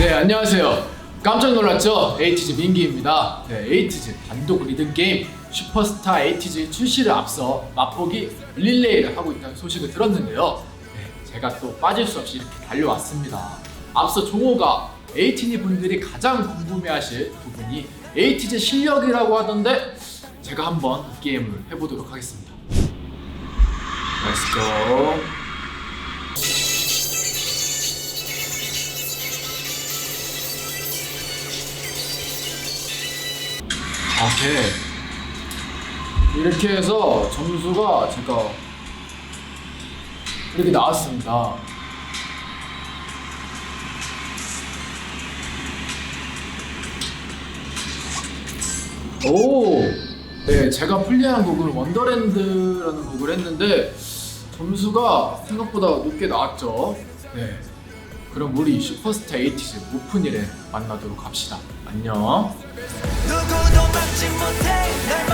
네, 안녕하세요. 깜짝 놀랐죠? 에이티즈 민기입니다. 네, 에이티즈 단독 리듬 게임 슈퍼스타 에이티즈 출시를 앞서 맛보기 릴레이를 하고 있다는 소식을 들었는데요. 네, 제가 또 빠질 수 없이 이렇게 달려왔습니다. 앞서 종호가 에이티니 분들이 가장 궁금해하실 부분이 에이티즈 실력이라고 하던데 제가 한번 이 게임을 해보도록 하겠습니다. Go. 오케이. 이렇게 해서 점수가 제가 이렇게 나왔습니다. 오! 네, 제가 플레이한 곡은 원더랜드라는 곡을 했는데 점수가 생각보다 높게 나왔죠. 네. 그럼 우리 슈퍼스타 에이티즈 오픈일에 만나도록 합시다. 안녕. 누구도 막지 못해